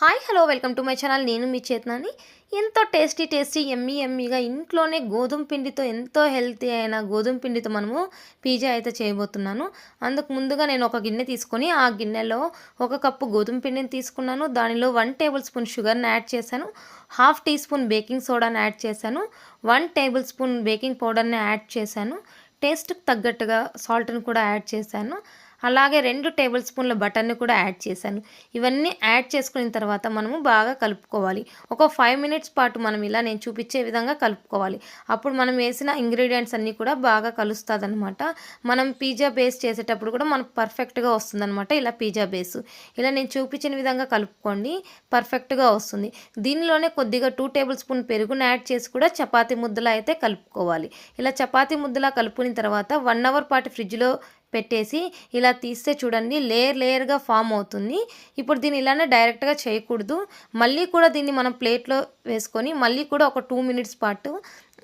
Hi hello welcome to my channel నేను మీ చేతనాని. ఎంతో టేస్టీ టేస్టీ ఎమ్మీ ఎమ్మీగా ఇంట్లోనే గోధుమ పిండితో ఎంతో హెల్తీ అయిన గోధుమ పిండితో మనము పిజ్జా అయితే చేయబోతున్నాను. అందుకు ముందుగా నేను ఒక గిన్నె తీసుకొని ఆ గిన్నెలో ఒక కప్పు గోధుమ పిండిని తీసుకున్నాను. దానిలో వన్ టేబుల్ స్పూన్ షుగర్ని యాడ్ చేశాను. హాఫ్ టీ స్పూన్ బేకింగ్ సోడాని యాడ్ చేశాను. వన్ టేబుల్ స్పూన్ బేకింగ్ పౌడర్ని యాడ్ చేశాను. టేస్ట్కి తగ్గట్టుగా సాల్ట్ని కూడా యాడ్ చేశాను. అలాగే రెండు టేబుల్ స్పూన్ల బటర్ని కూడా యాడ్ చేశాను. ఇవన్నీ యాడ్ చేసుకున్న తర్వాత మనము బాగా కలుపుకోవాలి. ఒక ఫైవ్ మినిట్స్ పాటు మనం ఇలా నేను చూపించే విధంగా కలుపుకోవాలి. అప్పుడు మనం వేసిన ఇంగ్రీడియంట్స్ అన్నీ కూడా బాగా కలుస్తుంది అనమాట మనం పిజ్జా బేస్ చేసేటప్పుడు కూడా మనకు పర్ఫెక్ట్గా వస్తుందన్నమాట ఇలా పిజ్జా బేస్. ఇలా నేను చూపించిన విధంగా కలుపుకోండి పర్ఫెక్ట్గా వస్తుంది. దీనిలోనే కొద్దిగా టూ టేబుల్ స్పూన్ పెరుగుని యాడ్ చేసి కూడా చపాతీ ముద్దలా అయితే కలుపుకోవాలి. ఇలా చపాతీ ముద్దలా కలుపుకున్న తర్వాత వన్ అవర్ పాటు ఫ్రిడ్జ్లో పెట్టేసి ఇలా తీస్తే చూడండి లేయర్ లేయర్గా ఫామ్ అవుతుంది. ఇప్పుడు దీన్ని ఇలానే డైరెక్ట్గా చేయకూడదు. మళ్ళీ కూడా దీన్ని మనం ప్లేట్లో వేసుకొని మళ్ళీ కూడా ఒక టూ మినిట్స్ పాటు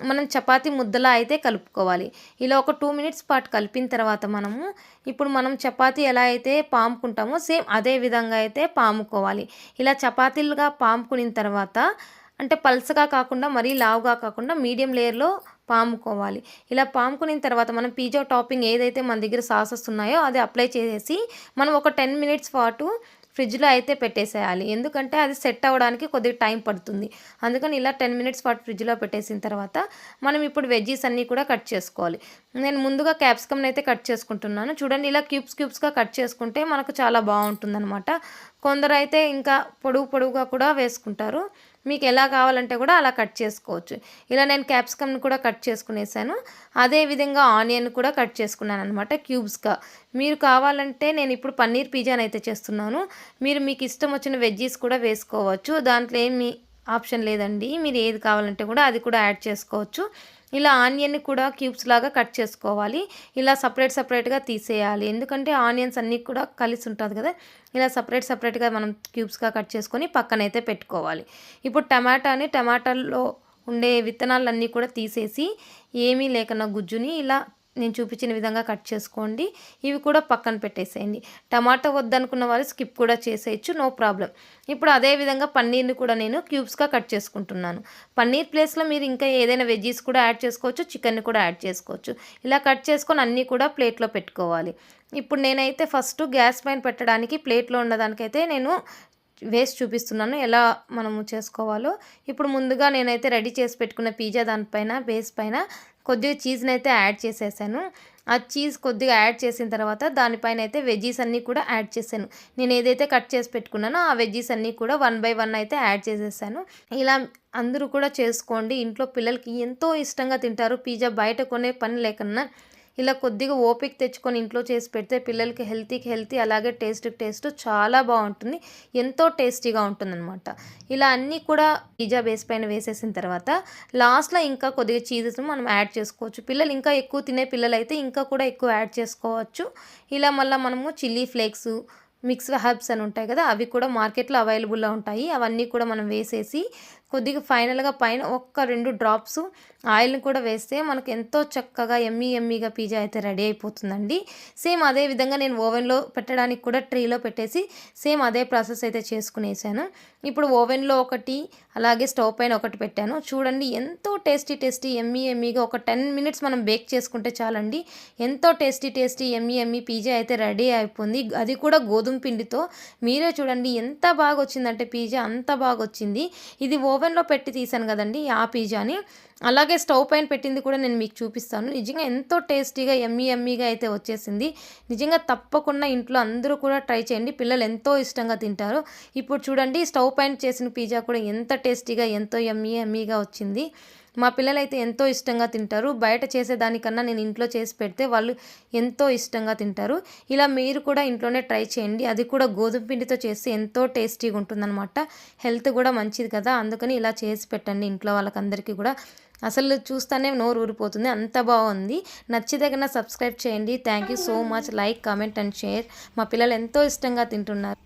మనం చపాతి ముద్దలా అయితే కలుపుకోవాలి. ఇలా ఒక టూ మినిట్స్ పాటు కలిపిన తర్వాత మనము ఇప్పుడు మనం చపాతి ఎలా అయితే పాముకుంటామో సేమ్ అదే విధంగా అయితే పాముకోవాలి. ఇలా చపాతీలుగా పాముకున్న తర్వాత అంటే పల్సగా కాకుండా మరీ లావుగా కాకుండా మీడియం లేయర్లో పాముకోవాలి. ఇలా పాముకున్న తర్వాత మనం పిజ్జా టాపింగ్ ఏదైతే మన దగ్గర సాసెస్ ఉన్నాయో అది అప్లై చేసేసి మనం ఒక టెన్ మినిట్స్ పాటు ఫ్రిడ్జ్లో అయితే పెట్టేసేయాలి. ఎందుకంటే అది సెట్ అవ్వడానికి కొద్దిగా టైం పడుతుంది. అందుకని ఇలా టెన్ మినిట్స్ పాటు ఫ్రిడ్జ్లో పెట్టేసిన తర్వాత మనం ఇప్పుడు వెజ్జీస్ అన్నీ కూడా కట్ చేసుకోవాలి. నేను ముందుగా క్యాప్సికమ్ని అయితే కట్ చేసుకుంటున్నాను. చూడండి ఇలా క్యూబ్స్ క్యూబ్స్గా కట్ చేసుకుంటే మనకు చాలా బాగుంటుంది అనమాట కొందరు అయితే ఇంకా పొడుగు పొడుగుగా కూడా వేసుకుంటారు. మీకు ఎలా కావాలంటే కూడా అలా కట్ చేసుకోవచ్చు. ఇలా నేను క్యాప్సికమ్ని కూడా కట్ చేసుకునేసాను. అదేవిధంగా ఆనియన్ కూడా కట్ చేసుకున్నాను అనమాట క్యూబ్స్గా. మీరు కావాలంటే నేను ఇప్పుడు పన్నీర్ పిజ్జాని అయితే చేస్తున్నాను. మీరు మీకు ఇష్టం వచ్చిన వెజ్జీస్ కూడా వేసుకోవచ్చు. దాంట్లో ఏమి ఆప్షన్ లేదండి. మీరు ఏది కావాలంటే కూడా అది కూడా యాడ్ చేసుకోవచ్చు. ఇలా ఆనియన్ని కూడా క్యూబ్స్ లాగా కట్ చేసుకోవాలి. ఇలా సపరేట్ సపరేట్గా తీసేయాలి. ఎందుకంటే ఆనియన్స్ అన్నీ కూడా కలిసి ఉంటుంది కదా. ఇలా సపరేట్ సపరేట్గా మనం క్యూబ్స్గా కట్ చేసుకొని పక్కనైతే పెట్టుకోవాలి. ఇప్పుడు టమాటాని టమాటాల్లో ఉండే విత్తనాలన్నీ కూడా తీసేసి ఏమీ లేకున్నా గుజ్జుని ఇలా నేను చూపించిన విధంగా కట్ చేసుకోండి. ఇవి కూడా పక్కన పెట్టేసేయండి. టమాటా వద్దనుకున్న వాళ్ళు స్కిప్ కూడా చేసేయచ్చు నో ప్రాబ్లం. ఇప్పుడు అదే విధంగా పన్నీర్ని కూడా నేను క్యూబ్స్గా కట్ చేసుకుంటున్నాను. పన్నీర్ ప్లేస్లో మీరు ఇంకా ఏదైనా వెజ్జీస్ కూడా యాడ్ చేసుకోవచ్చు చికెన్ని కూడా యాడ్ చేసుకోవచ్చు. ఇలా కట్ చేసుకొని అన్నీ కూడా ప్లేట్లో పెట్టుకోవాలి. ఇప్పుడు నేనైతే ఫస్ట్ గ్యాస్ పైన పెట్టడానికి ప్లేట్లో ఉన్నదానికైతే నేను వేస్ట్ చూపిస్తున్నాను ఎలా మనము చేసుకోవాలో. ఇప్పుడు ముందుగా నేనైతే రెడీ చేసి పెట్టుకున్న పిజ్జా దానిపైన బేస్ పైన కొద్దిగా చీజ్ని అయితే యాడ్ చేసేసాను. ఆ చీజ్ కొద్దిగా యాడ్ చేసిన తర్వాత దానిపైన అయితే వెజ్జీస్ అన్నీ కూడా యాడ్ చేశాను. నేను ఏదైతే కట్ చేసి పెట్టుకున్నానో ఆ వెజ్జీస్ అన్నీ కూడా వన్ బై వన్ అయితే యాడ్ చేసేసాను. ఇలా అందరూ కూడా చేసుకోండి. ఇంట్లో పిల్లలకి ఎంతో ఇష్టంగా తింటారు. పిజ్జా బయట కొనే పని లేకన్నా ఇలా కొద్దిగా ఓపిక తెచ్చుకొని ఇంట్లో చేసి పెడితే పిల్లలకి హెల్తీకి హెల్తీ అలాగే టేస్ట్కి టేస్ట్ చాలా బాగుంటుంది. ఎంతో టేస్టీగా ఉంటుందన్నమాట. ఇలా అన్నీ కూడా పిజ్జా బేస్ పైన వేసేసిన తర్వాత లాస్ట్లో ఇంకా కొద్దిగా చీజెస్ని మనం యాడ్ చేసుకోవచ్చు. పిల్లలు ఇంకా ఎక్కువ తినే పిల్లలు అయితే ఇంకా కూడా ఎక్కువ యాడ్ చేసుకోవచ్చు. ఇలా మళ్ళీ మనము చిల్లీ ఫ్లేక్స్ మిక్స్ హర్బ్స్ అని ఉంటాయి కదా అవి కూడా మార్కెట్లో అవైలబుల్లో ఉంటాయి. అవన్నీ కూడా మనం వేసేసి కొద్దిగా ఫైనల్గా పైన ఒక్క రెండు డ్రాప్స్ ఆయిల్ని కూడా వేస్తే మనకు ఎంతో చక్కగా ఎమ్మీ ఎమ్మీగా పిజ్జా అయితే రెడీ అయిపోతుందండి. సేమ్ అదే విధంగా నేను ఓవెన్లో పెట్టడానికి కూడా ట్రీలో పెట్టేసి సేమ్ అదే ప్రాసెస్ అయితే చేసుకునేసాను. ఇప్పుడు ఓవెన్లో ఒకటి అలాగే స్టవ్ పైన ఒకటి పెట్టాను. చూడండి ఎంతో టేస్టీ టేస్టీ ఎమ్మీ ఎమ్మీగా ఒక టెన్ మినిట్స్ మనం బేక్ చేసుకుంటే చాలండి. ఎంతో tasty tasty yummy yummy pizza అయితే రెడీ అయిపోయింది. అది కూడా గోధుమ పిండితో. మీరే చూడండి ఎంత బాగా వచ్చిందంటే పిజ్జా అంత బాగా వచ్చింది ఇది ఓవెన్ ఓవెన్లో పెట్టి తీసాను కదండి ఆ పిజ్జాని. అలాగే స్టవ్ పైన పెట్టింది కూడా నేను మీకు చూపిస్తాను. నిజంగా ఎంతో టేస్టీగా ఎమ్మీ ఎమ్మీగా అయితే వచ్చేసింది. నిజంగా తప్పకుండా ఇంట్లో అందరూ కూడా ట్రై చేయండి. పిల్లలు ఎంతో ఇష్టంగా తింటారు. ఇప్పుడు చూడండి స్టవ్ పైన చేసిన పిజ్జా కూడా ఎంత టేస్టీగా ఎంతో ఎమ్మీ ఎమ్మీగా వచ్చింది. మా పిల్లలైతే ఎంతో ఇష్టంగా తింటారు. బయట చేసేదానికన్నా నేను ఇంట్లో చేసి పెడితే వాళ్ళు ఎంతో ఇష్టంగా తింటారు. ఇలా మీరు కూడా ఇంట్లోనే ట్రై చేయండి. అది కూడా గోధుమ పిండితో చేస్తే ఎంతో టేస్టీగా ఉంటుందన్నమాట. హెల్త్ కూడా మంచిది కదా. అందుకని ఇలా చేసి పెట్టండి ఇంట్లో వాళ్ళకందరికీ కూడా. అసలు చూస్తానే నోరు ఊరిపోతుంది. అంత బాగుంది. నచ్చితే కన్నా సబ్స్క్రైబ్ చేయండి. Thank you so much. Like comment and share. మా పిల్లలు ఎంతో ఇష్టంగా తింటున్నారు.